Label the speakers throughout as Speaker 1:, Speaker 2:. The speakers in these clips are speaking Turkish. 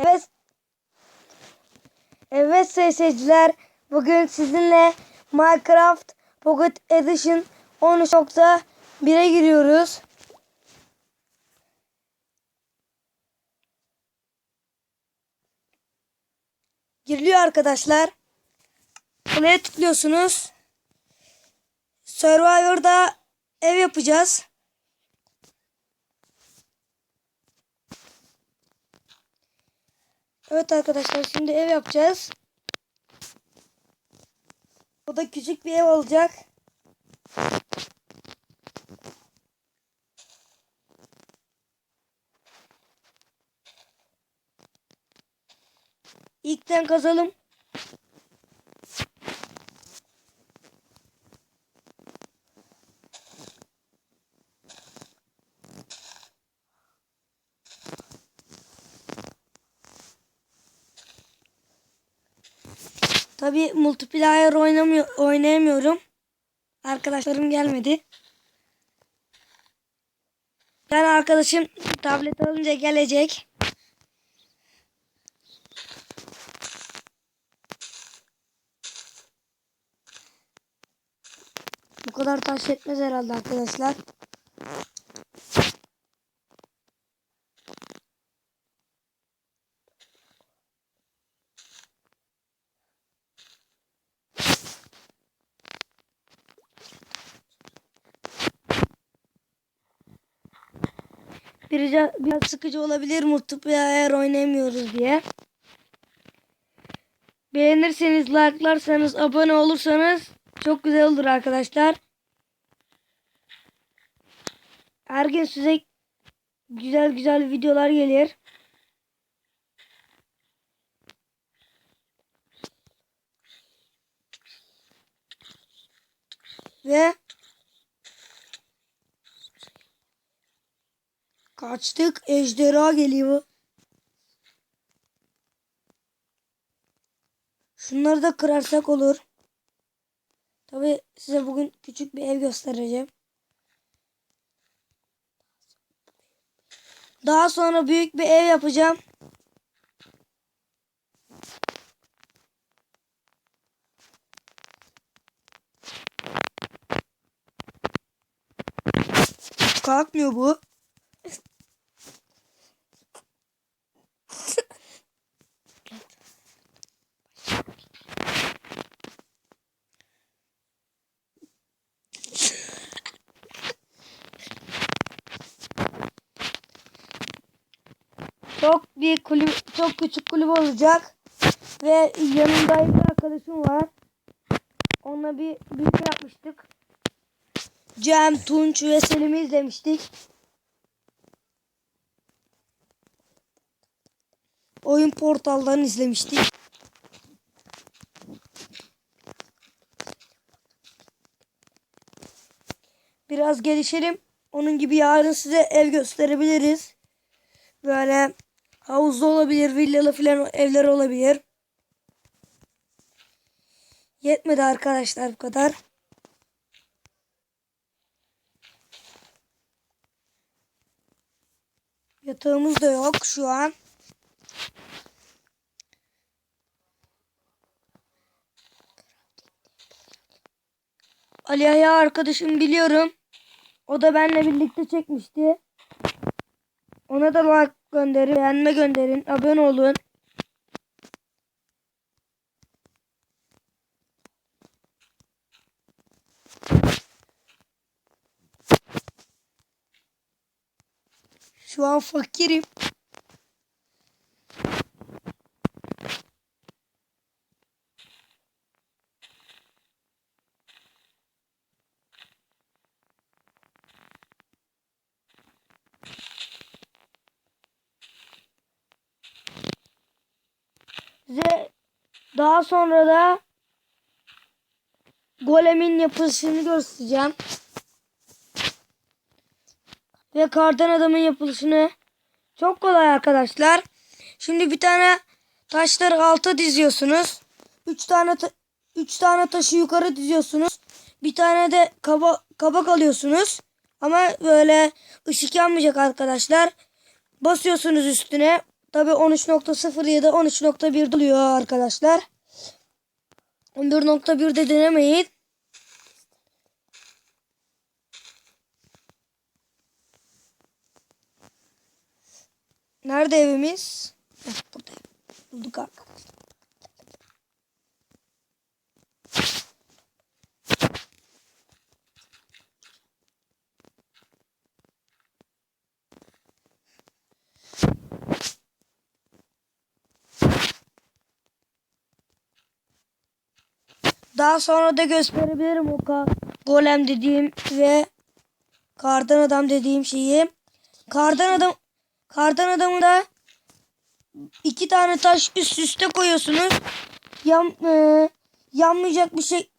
Speaker 1: Evet. Evet seyirciler. Bugün sizinle Minecraft Pocket Edition 13.1'e giriyoruz. Giriliyor arkadaşlar. Buraya tıklıyorsunuz. Survivor'da ev yapacağız. Evet arkadaşlar şimdi ev yapacağız. Bu da küçük bir ev olacak. İlkten kazalım. Tabi multiplayer oynamıyor, oynayamıyorum. Arkadaşlarım gelmedi. Ben arkadaşım tablet alınca gelecek. Bu kadar taş yetmez herhalde arkadaşlar. Biraz, biraz sıkıcı olabilir multiplayer oynayamıyoruz diye. Beğenirseniz, like'larsanız, abone olursanız çok güzel olur arkadaşlar. Her gün size güzel güzel videolar gelir. Ve kaçtık ejderha geliyor. Şunları da kırarsak olur. Tabi size bugün küçük bir ev göstereceğim. Daha sonra büyük bir ev yapacağım. Kalkmıyor bu. Çok bir kulüp, çok küçük kulüp olacak. Ve yanımda bir arkadaşım var. Onunla bir büyük yapmıştık. Cem, Tunç ve Selim'i izlemiştik. Oyun portaldan izlemiştik. Biraz gelişelim. Onun gibi yarın size ev gösterebiliriz. Böyle havuzlu olabilir, villalı filan evler olabilir. Yetmedi arkadaşlar bu kadar. Yatağımız da yok şu an. Ali Aya arkadaşım biliyorum. O da benimle birlikte çekmişti. Ona da like gönderin, beğenme gönderin, abone olun. Şu an fakirim. Size daha sonra da golemin yapılışını göstereceğim. Ve kardan adamın yapılışını. Çok kolay arkadaşlar. Şimdi bir tane taşları alta diziyorsunuz. Üç tane ta- üç tane taşı yukarı diziyorsunuz. Bir tane de kaba kabak alıyorsunuz. Ama böyle ışık yanmayacak arkadaşlar. Basıyorsunuz üstüne. Tabi 13.07 13.1 oluyor arkadaşlar. 11.1'de denemeyin. Nerede evimiz? Heh, burada. Bulduk arkadaşlar. Daha sonra da gösterebilirim o golem dediğim ve kardan adam dediğim şeyi. Kardan adam kardan adamı da iki tane taş üst üste koyuyorsunuz. Yan, e, yanmayacak bir şey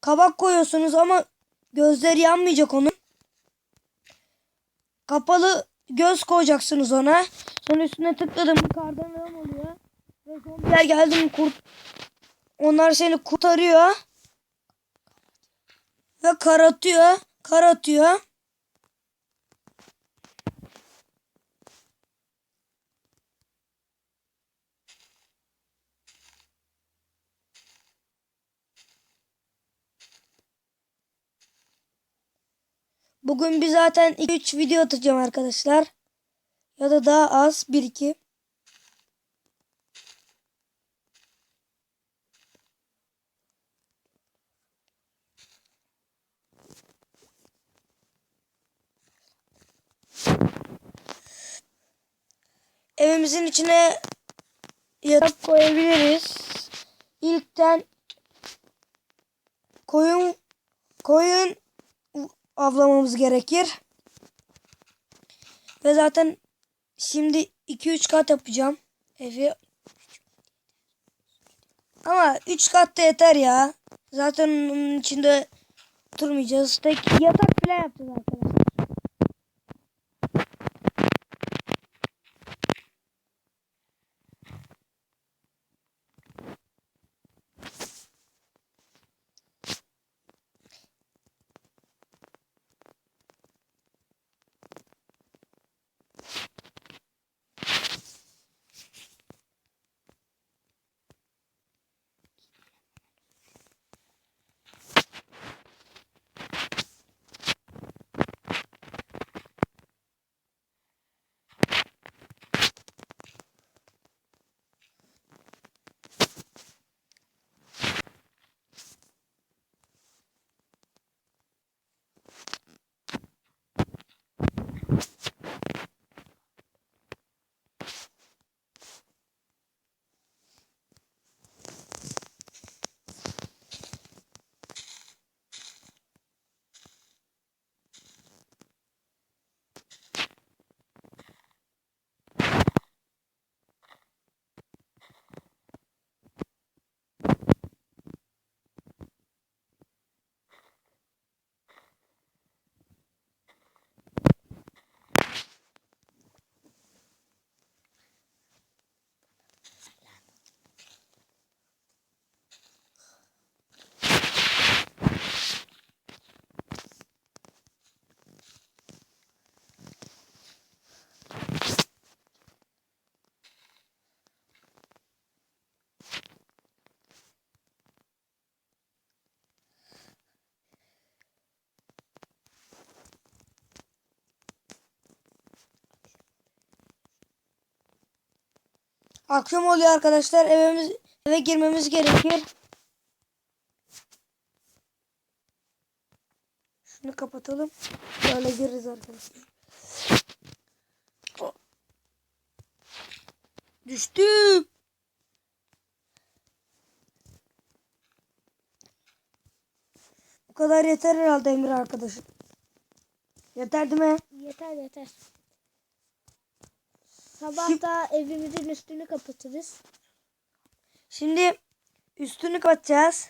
Speaker 1: kabak koyuyorsunuz ama gözleri yanmayacak onun. Kapalı göz koyacaksınız ona. Sonra üstüne tıkladım kardan adam oluyor. Ve zombiler geldi mi kurt onlar seni kurtarıyor. Ve kar atıyor. Kar atıyor. Bugün bir zaten 2-3 video atacağım arkadaşlar. Ya da daha az 1-2. Evimizin içine yatak koyabiliriz. İlkten koyun koyun avlamamız gerekir. Ve zaten şimdi 2-3 kat yapacağım evi. Ama 3 kat da yeter ya. Zaten onun içinde oturmayacağız. Tek yatak falan yapacağız arkadaşlar. Akşam oluyor arkadaşlar. Evimiz eve girmemiz gerekir. Şunu kapatalım. Böyle gireriz arkadaşlar. Oh. Düştüm. Bu kadar yeter herhalde Emir arkadaşım. Yeter değil mi?
Speaker 2: Yeter yeter. Sabah da evimizin üstünü kapatırız.
Speaker 1: Şimdi üstünü kapatacağız.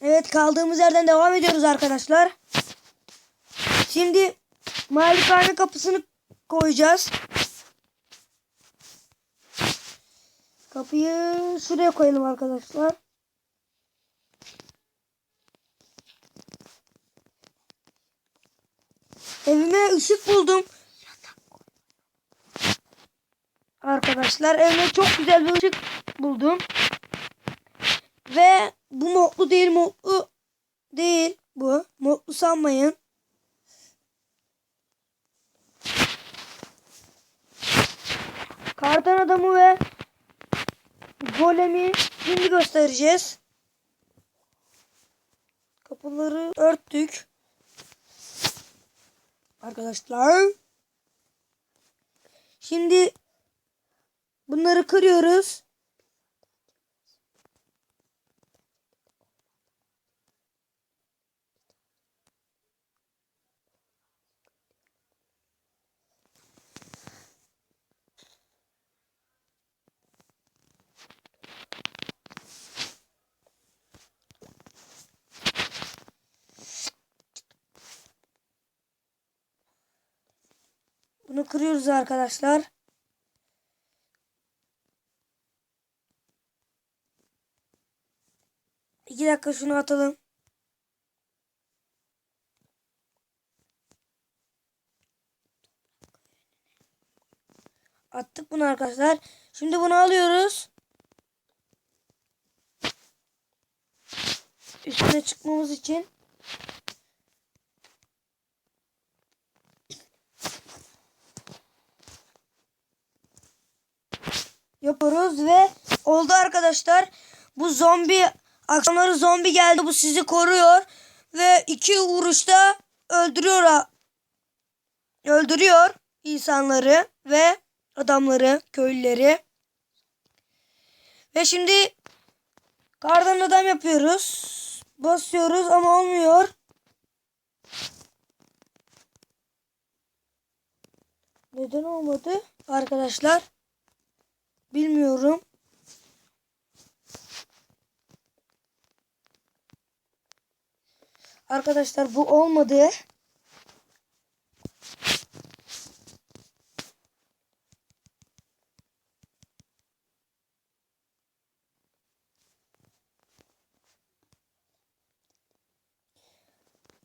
Speaker 1: Evet kaldığımız yerden devam ediyoruz arkadaşlar. Şimdi malikane kapısını koyacağız. Kapıyı şuraya koyalım arkadaşlar. Evime ışık buldum. Arkadaşlar evime çok güzel bir ışık buldum. Ve bu modlu değil modlu değil bu. Modlu sanmayın. Kardan adamı ve golemi şimdi göstereceğiz. Kapıları örttük. Arkadaşlar. Şimdi bunları kırıyoruz. Bunu kırıyoruz arkadaşlar. İki dakika şunu atalım. Attık bunu arkadaşlar. Şimdi bunu alıyoruz. Üstüne çıkmamız için. Yapıyoruz ve oldu arkadaşlar. Bu zombi akşamları zombi geldi. Bu sizi koruyor ve iki vuruşta öldürüyor öldürüyor insanları ve adamları, köylüleri. Ve şimdi kardan adam yapıyoruz. Basıyoruz ama olmuyor. Neden olmadı arkadaşlar? Bilmiyorum. Arkadaşlar bu olmadı.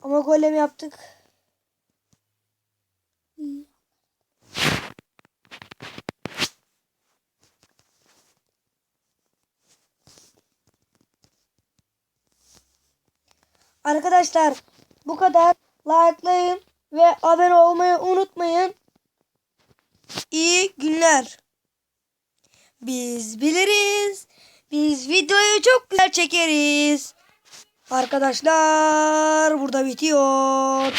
Speaker 1: Ama golem yaptık. Arkadaşlar bu kadar. Likelayın ve abone olmayı unutmayın. İyi günler. Biz biliriz. Biz videoyu çok güzel çekeriz. Arkadaşlar burada bitiyor.